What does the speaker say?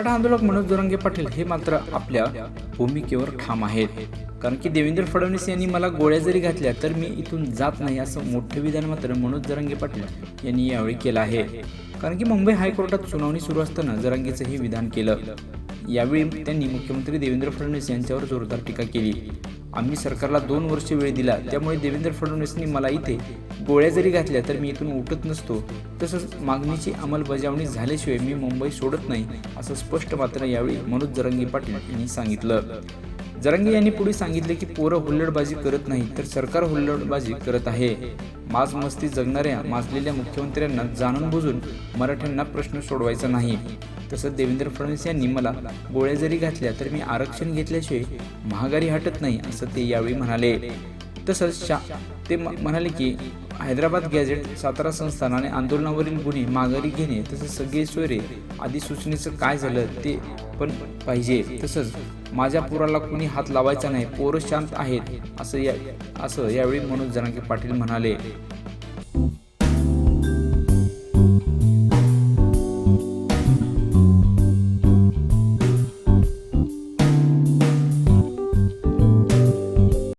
मराठा आंदोलक मनोज जोरंगे पाटील हे मात्र आपल्या भूमिकेवर ठाम आहेत. कारण की देवेंद्र फडणवीस यांनी मला गोळ्या जरी घातल्या तर मी इथून जात नाही असं मोठं विधान मात्र मनोज जरांगे पाटील यांनी यावेळी केलं आहे. कारण की मुंबई हायकोर्टात सुनावणी सुरू असताना जरांगेचं हे विधान केलं. यावेळी त्यांनी मुख्यमंत्री देवेंद्र फडणवीस यांच्यावर जोरदार टीका केली. आम्ही सरकारला दोन वर्ष वेळ दिला त्यामुळे देवेंद्र फडणवीसनी मला इथे गोळ्या जरी घातल्या तर मी इथून उठत नसतो. तसंच मागणीची अंमलबजावणी झाल्याशिवाय मी मुंबई सोडत नाही असं स्पष्ट मात्र यावेळी मनोज जरंगी पाटील यांनी सांगितलं. जरंगे यांनी पुढे सांगितले की पोरं हुल्लडबाजी करत नाही तर सरकार हुल्लडबाजी करत आहे. माज मस्ती जगणाऱ्या माजलेल्या मुख्यमंत्र्यांना जाणून बुजून मराठ्यांना प्रश्न सोडवायचा नाही. तसंच देवेंद्र फडणवीस यांनी मला गोळ्या जरी घातल्या तर मी आरक्षण घेतल्याशिवाय महागारी हटत नाही असं ते यावेळी म्हणाले. तसंच शा ते म्हणाले की हैदराबाद गॅझेट सातारा संस्थानाने आंदोलनावरील गुन्हे माघारी घेणे तसेच सगळे सोयरे आधी सूचनेचं काय झालं ते पण पाहिजे. तसंच माझ्या पुराला कुणी हात लावायचा नाही पोरं शांत आहेत असं या असं यावेळी मनोज जनाके पाटील म्हणाले.